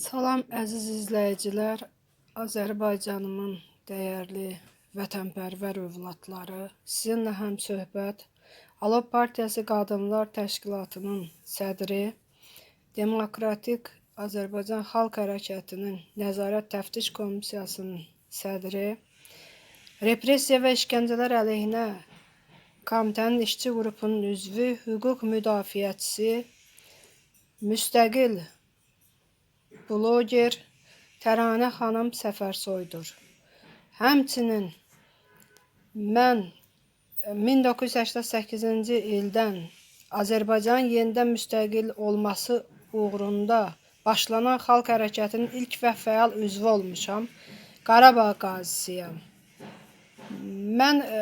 Salam əziz izləyicilər. Azərbaycanımın dəyərli vətənpərvər övladları, sizinlə həm söhbət Alov Partiyası Qadınlar Təşkilatının sədri, Demokratik Azərbaycan Xalq Hərəkətinin Nəzarət Təftiş Komissiyasının sədri, Repressiya və işgəncələr əleyhinə komitənin işçi qrupunun üzvü, hüquq müdafiəçisi, müstəqil bloger Təranə xanım Səfərsoydur. Həmçinin mən 1988-ci ildən Azərbaycan yenidən müstəqil olması uğrunda başlanan xalq hərəkətinin ilk və fəal üzvü olmuşam. Qarabağ qazisiyəm. Mən ə,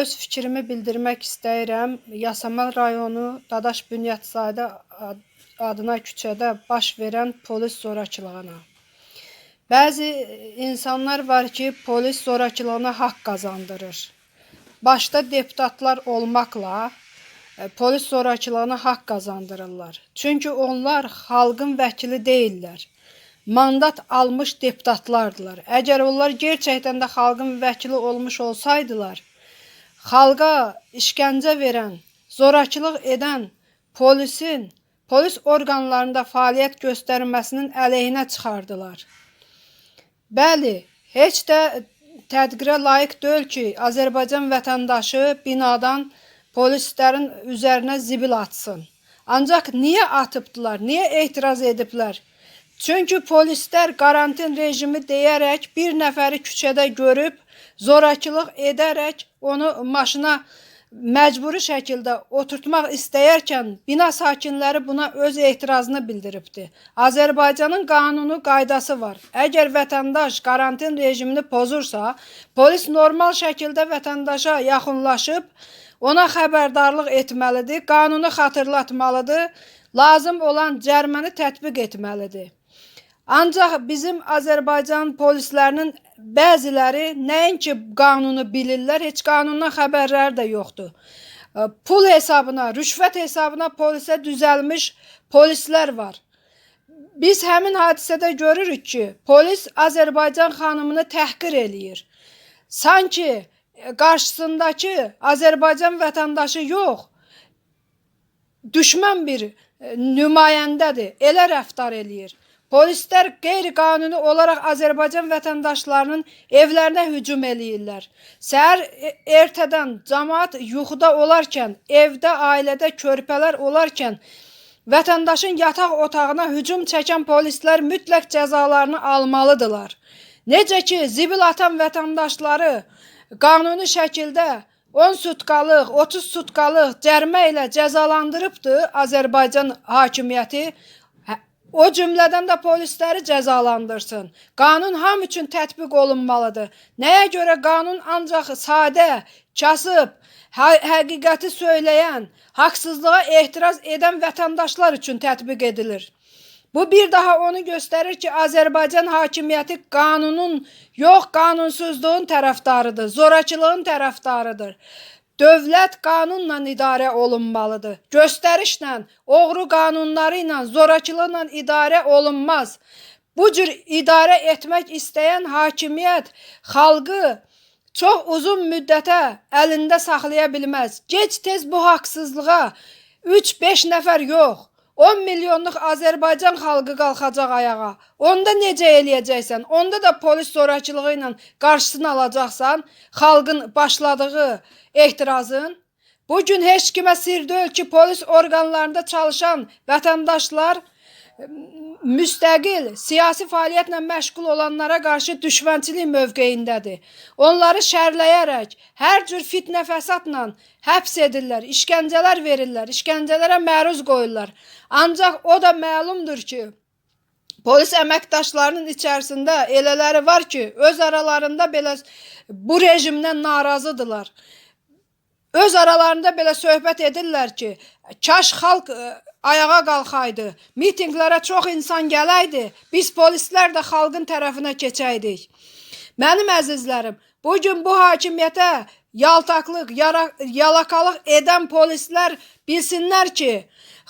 öz fikrimi bildirmək istəyirəm. Yasamal rayonu Dadaş Bünyadzadə ad- adına küçədə baş verən polis zorakılığına. Bəzi insanlar var ki, polis zorakılığına haqq qazandırır. Başda deputatlar olmaqla e, polis zorakılığına haqq qazandırırlar. Çünki onlar xalqın vəkili deyillər. Mandat almış deputatlardılar. Əgər onlar gerçəkdən də xalqın vəkili olmuş olsaydılar, xalqa işgəncə verən, zorakılıq edən polisin polis orqanlarında fəaliyyət göstərməsinin əleyhinə çıxardılar. Bəli, heç də tədqirə layiq deyil ki, Azərbaycan vətəndaşı binadan polislərin üzərinə zibil atsın. Ancaq niyə atıbdılar? Niyə etiraz ediblər? Çünki polislər karantin rejimi deyərək bir nəfəri küçədə görüb zorakılıq edərək onu maşına məcburi şəkildə oturtmaq istəyərkən bina sakinləri buna öz etirazını bildiribdi. Azərbaycanın qanunu, qaydası var. Əgər vətəndaş karantin rejimini pozursa, polis normal şəkildə vətəndaşa yaxınlaşıb ona xəbərdarlıq etməlidir, qanunu xatırlatmalıdır, lazım olan cəriməni tətbiq etməlidir. Ancaq bizim Azərbaycan polislərinin bəziləri nəinki qanunu bilirlər, heç qanundan xəbərləri də yoxdur. Pul hesabına, rüşvət hesabına polisə düzəlmiş polislər var. Biz həmin hadisədə görürük ki, polis Azərbaycan xanımını təhqir eləyir. Sanki e, qarşısındakı Azərbaycan vətəndaşı yox, düşmən bir e, nümayəndədir. Elə rəftar eləyir. Polislər qeyri-qanuni olaraq Azərbaycan vətəndaşlarının evlərinə hücum eləyirlər. Səhər e- ertədən cəmaət yuxuda olarkən, evdə, ailədə körpələr olarkən vətəndaşın yataq otağına hücum çəkən polislər mütləq cəzalarını almalıdırlar. Necə ki, zibil atan vətəndaşları qanuni şəkildə 10 sutkalıq, 30 sutkalıq cərimə ilə cəzalandırıbdı Azərbaycan hakimiyyəti. O cümlədən də polisləri cəzalandırsın. Qanun ham üçün tətbiq olunmalıdır. Nəyə görə qanun ancaq sadə, kasıb, hə- həqiqəti söyləyən, haqsızlığa etiraz edən vətəndaşlar üçün tətbiq edilir. Bu bir daha onu göstərir ki, Azərbaycan hakimiyyəti qanunun yox, qanunsuzluğun tərəfdarıdır, zorakılığın tərəfdarıdır. Dövlət qanunla idarə olunmalıdır. Göstərişlə, oğru qanunları ilə, zorakılıqla idarə olunmaz. Bu cür idarə etmək istəyən hakimiyyət xalqı çox uzun müddətə əlində saxlaya bilməz. Gec-tez bu haqsızlığa 3-5 nəfər yox, 10 milyonluq Azərbaycan xalqı qalxacaq ayağa. Onda necə eləyəcəksən? Onda da polis zorakılığı ilə qarşısını alacaqsan, xalqın başladığı etirazın. Bu gün heç kimə sir ki, polis orqanlarında çalışan vətəndaşlar müstəqil siyasi fəaliyyətlə məşğul olanlara qarşı düşmənçilik mövqeyindədir. Onları şərləyərək hər cür fitnə fəsadla həbs edirlər, işgəncələr verirlər, işgəncələrə məruz qoyurlar. Ancaq o da məlumdur ki, Polis əməkdaşlarının içərisində elələri var ki, öz aralarında belə bu rejimdən narazıdırlar. Öz aralarında belə söhbət edirlər ki, kaş xalq ayağa qalxaydı, mitinqlərə çox insan gələydi, biz polislər də xalqın tərəfinə keçəydik. Mənim əzizlərim, bu gün bu hakimiyyətə yaltaqlıq, yara, yalakalıq edən polislər bilsinlər ki,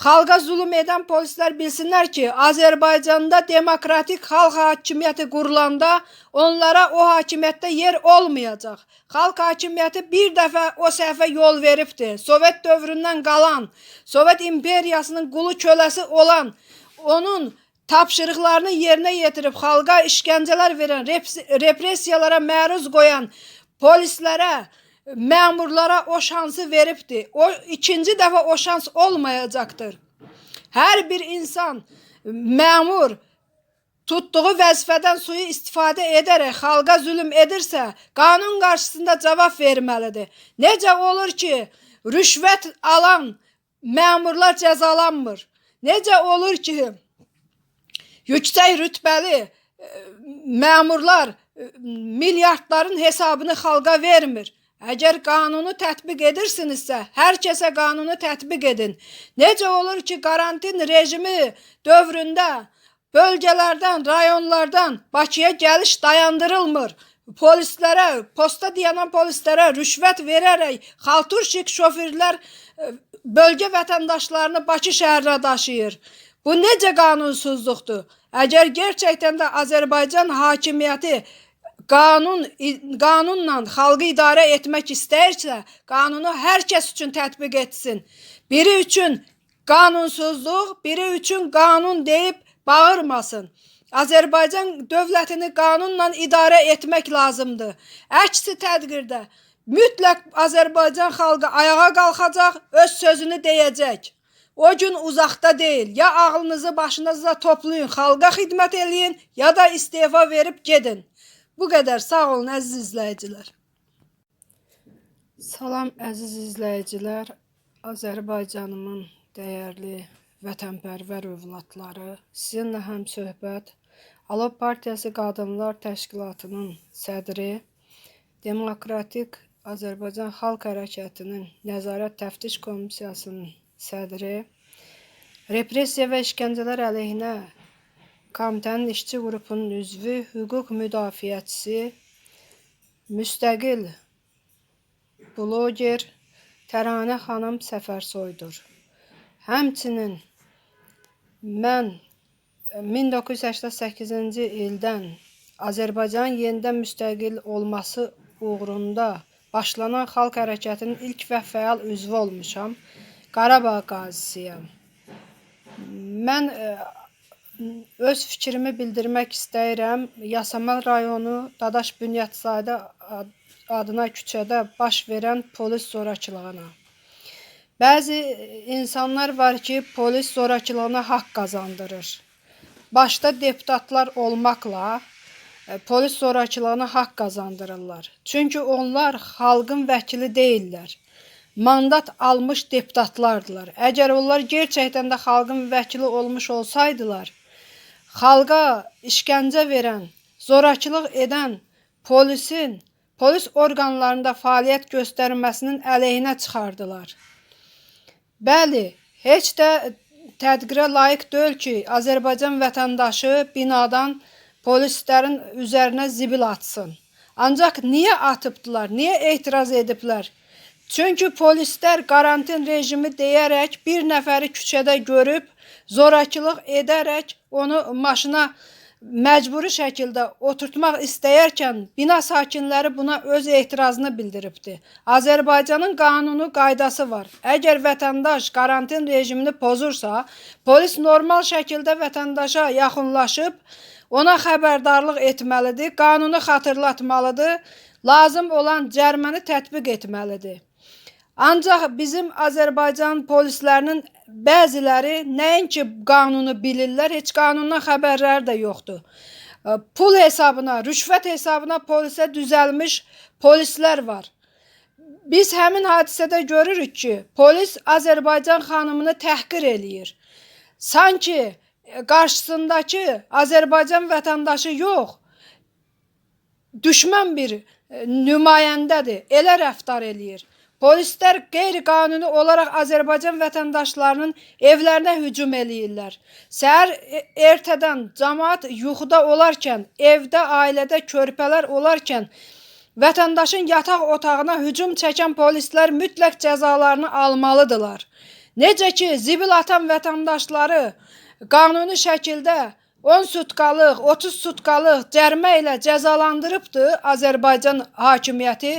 xalqa zulm edən polislər bilsinlər ki, Azərbaycanda demokratik xalq hakimiyyəti qurulanda onlara o hakimiyyətdə yer olmayacaq. Xalq hakimiyyəti bir dəfə o səhvə yol veribdi. Sovet dövründən qalan, Sovet imperiyasının qulu köləsi olan onun tapşırıqlarını yerinə yetirib xalqa işgəncələr verən, repressiyalara məruz qoyan polislərə, məmurlara o şansı veribdi. O ikinci dəfə o şans olmayacaqdır. Hər bir insan məmur tutduğu vəzifədən suyu istifadə edərək xalqa zülm edirsə, qanun qarşısında cavab verməlidir. Necə olur ki, rüşvət alan məmurlar cəzalanmır? Necə olur ki, yüksək rütbəli e, məmurlar e, milyardların hesabını xalqa vermir? Əgər qanunu tətbiq edirsinizsə, hər kəsə qanunu tətbiq edin. Necə olur ki, karantin rejimi dövründə bölgələrdən, rayonlardan Bakıya gəliş dayandırılmır. Polislərə, posta dayanan polislərə rüşvət verərək xalturşik şoferlər e, bölgə vətəndaşlarını Bakı şəhərinə daşıyır. Bu necə qanunsuzluqdur? Əgər gerçəkdən də Azərbaycan hakimiyyəti qanun qanunla xalqı idarə etmək istəyirsə, qanunu hər kəs üçün tətbiq etsin. Biri üçün qanunsuzluq, biri üçün qanun deyib bağırmasın. Azərbaycan dövlətini qanunla idarə etmək lazımdır. Əksi tədbirdə mütləq Azərbaycan xalqı ayağa qalxacaq, öz sözünü deyəcək. O gün uzaqda deyil. Ya ağlınızı başınıza toplayın, xalqa xidmət eləyin, ya da istefa verib gedin. Bu qədər. Sağ olun əziz izləyicilər. Salam əziz izləyicilər. Azərbaycanımın dəyərli vətənpərvər övladları, sizinlə həm söhbət Alov Partiyası Qadınlar Təşkilatının sədri, Demokratik Azərbaycan Xalq Hərəkətinin Nəzarət Təftiş Komissiyasının sədri, Repressiya və işgəncələr əleyhinə komitənin işçi qrupunun üzvü, hüquq müdafiəçisi, müstəqil bloger Təranə xanım Səfərsoydur. Həmçinin mən 1988-ci ildən Azərbaycan yenidən müstəqil olması uğrunda başlanan xalq hərəkətinin ilk və fəal üzvü olmuşam. Qarabağ qazisiyəm. Mən e, öz fikrimi bildirmək istəyirəm. Yasamal rayonu Dadaş Bünyadzadə ad- adına küçədə baş verən polis zorakılığına. Bəzi insanlar var ki, polis zorakılığına haqq qazandırır. Başda deputatlar olmaqla e, polis zorakılığına haqq qazandırırlar. Çünki onlar xalqın vəkili deyillər. Mandat almış deputatlardılar. Əgər onlar gerçəkdən də xalqın vəkili olmuş olsaydılar, xalqa işgəncə verən, zorakılıq edən polisin polis orqanlarında fəaliyyət göstərməsinin əleyhinə çıxardılar. Bəli, heç də tədqirə layiq deyil ki, Azərbaycan vətəndaşı binadan polislərin üzərinə zibil atsın. Ancaq niyə atıbdılar? Niyə etiraz ediblər? Çünki polislər karantin rejimi deyərək bir nəfəri küçədə görüb zorakılıq edərək onu maşına məcburi şəkildə oturtmaq istəyərkən bina sakinləri buna öz etirazını bildiribdi. Azərbaycanın qanunu qaydası var. Əgər vətəndaş karantin rejimini pozursa, polis normal şəkildə vətəndaşa yaxınlaşıb ona xəbərdarlıq etməlidir, qanunu xatırlatmalıdır, lazım olan cəriməni tətbiq etməlidir. Ancaq bizim Azərbaycan polislərinin bəziləri nəinki qanunu bilirlər, heç qanundan xəbərləri də yoxdur. Pul hesabına, rüşvət hesabına polisə düzəlmiş polislər var. Biz həmin hadisədə görürük ki, polis Azərbaycan xanımını təhqir eləyir. Sanki qarşısındakı Azərbaycan vətəndaşı yox, düşmən bir nümayəndədir. Elə rəftar eləyir. Polislər qeyri-qanuni olaraq Azərbaycan vətəndaşlarının evlərinə hücum eləyirlər. Səhər e- ertədən cəmaət yuxuda olarkən, evdə, ailədə körpələr olarkən vətəndaşın yataq otağına hücum çəkən polislər mütləq cəzalarını almalıdırlar. Necə ki, zibil atan vətəndaşları qanuni şəkildə 10 sutkalıq, 30 sutkalıq cərimə ilə cəzalandırıbdı Azərbaycan hakimiyyəti.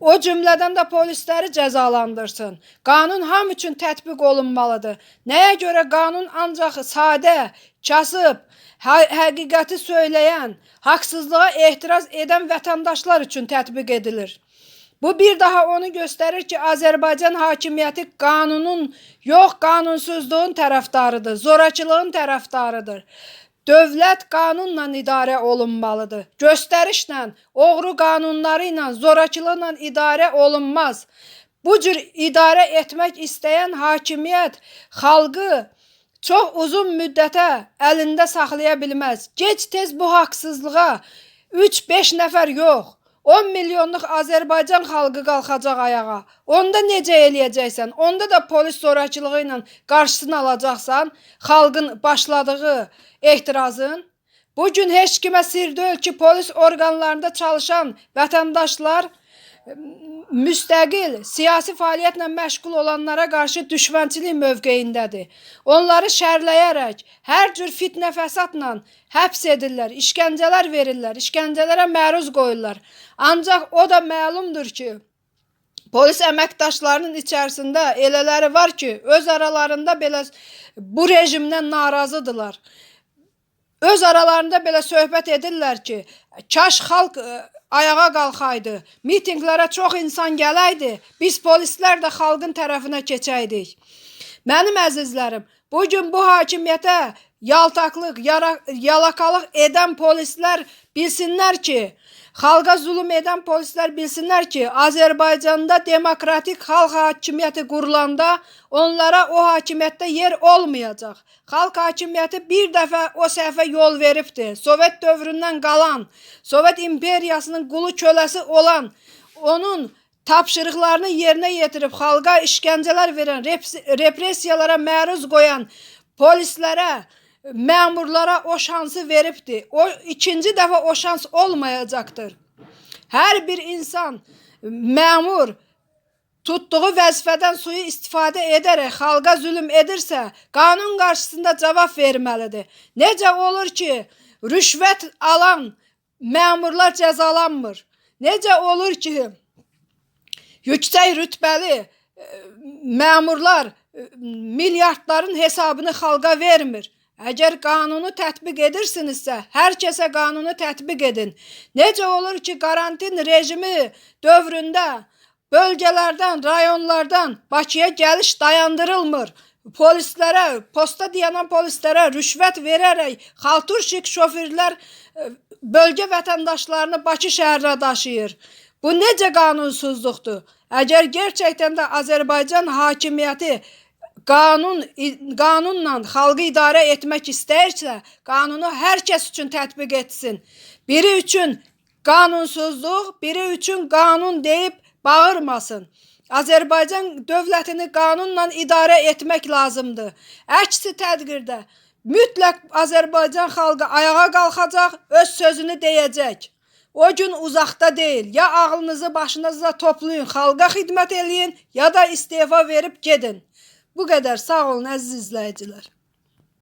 O cümlədən də polisləri cəzalandırsın. Qanun ham üçün tətbiq olunmalıdır. Nəyə görə qanun ancaq sadə, kasıb, hə- həqiqəti söyləyən, haqsızlığa etiraz edən vətəndaşlar üçün tətbiq edilir. Bu bir daha onu göstərir ki, Azərbaycan hakimiyyəti qanunun yox, qanunsuzluğun tərəfdarıdır, zorakılığın tərəfdarıdır. Dövlət qanunla idarə olunmalıdır. Göstərişlə, oğru qanunları ilə, zorakılıqla idarə olunmaz. Bu cür idarə etmək istəyən hakimiyyət xalqı çox uzun müddətə əlində saxlaya bilməz. Gec-tez bu haqsızlığa 3-5 nəfər yox, 10 milyonluq Azərbaycan xalqı qalxacaq ayağa. Onda necə eləyəcəksən? Onda da polis zorakılığı ilə qarşısını alacaqsan, xalqın başladığı ehtirazın. Bu gün heç kimə sir ki, polis orqanlarında çalışan vətəndaşlar müstəqil siyasi fəaliyyətlə məşğul olanlara qarşı düşmənçilik mövqeyindədir. Onları şərləyərək hər cür fitnə fəsadla həbs edirlər, işgəncələr verirlər, işgəncələrə məruz qoyurlar. Ancaq o da məlumdur ki, Polis əməkdaşlarının içərisində elələri var ki, öz aralarında belə bu rejimdən narazıdırlar. Öz aralarında belə söhbət edirlər ki, kaş xalq ayağa qalxaydı, mitinqlərə çox insan gələydi, biz polislər də xalqın tərəfinə keçəydik. Mənim əzizlərim, bu gün bu hakimiyyətə yaltaqlıq, yara, yalakalıq edən polislər bilsinlər ki, xalqa zulm edən polislər bilsinlər ki, Azərbaycanda demokratik xalq hakimiyyəti qurulanda onlara o hakimiyyətdə yer olmayacaq. Xalq hakimiyyəti bir dəfə o səhvə yol veribdi. Sovet dövründən qalan, Sovet imperiyasının qulu köləsi olan onun tapşırıqlarını yerinə yetirib xalqa işgəncələr verən, repressiyalara məruz qoyan polislərə, məmurlara o şansı veribdi. O ikinci dəfə o şans olmayacaqdır. Hər bir insan məmur tutduğu vəzifədən suyu istifadə edərək xalqa zülm edirsə, qanun qarşısında cavab verməlidir. Necə olur ki, rüşvət alan məmurlar cəzalanmır? Necə olur ki, yüksək rütbəli e, məmurlar e, milyardların hesabını xalqa vermir? Əgər qanunu tətbiq edirsinizsə, hər kəsə qanunu tətbiq edin. Necə olur ki, karantin rejimi dövründə bölgələrdən, rayonlardan Bakıya gəliş dayandırılmır. Polislərə, posta dayanan polislərə rüşvət verərək xalturşik şoferlər e, bölgə vətəndaşlarını Bakı şəhərinə daşıyır. Bu necə qanunsuzluqdur? Əgər gerçəkdən də Azərbaycan hakimiyyəti qanun qanunla xalqı idarə etmək istəyirsə, qanunu hər kəs üçün tətbiq etsin. Biri üçün qanunsuzluq, biri üçün qanun deyib bağırmasın. Azərbaycan dövlətini qanunla idarə etmək lazımdır. Əksi təqdirdə mütləq Azərbaycan xalqı ayağa qalxacaq, öz sözünü deyəcək. O gün uzaqda deyil. Ya ağlınızı başınıza toplayın, xalqa xidmət eləyin, ya da istefa verib gedin. Bu qədər. Sağ olun əziz izləyicilər.